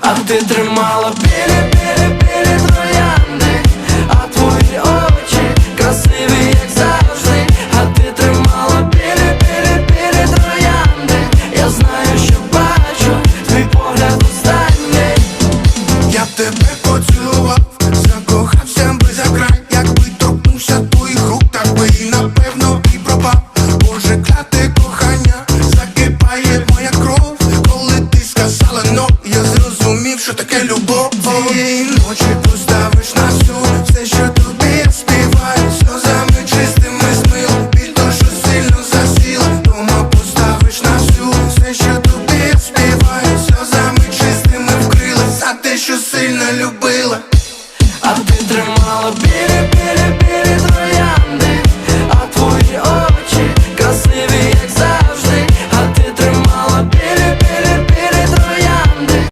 а ти тримала білі, білі, білі Цієї ночі на всю все, що туди я співаю, сльозами чистими смил, біль душу сильно засіла, дома поставиш на всю все, що туди я співаю, чистими вкрила. За те, що сильно любила, а ти тримала біля біля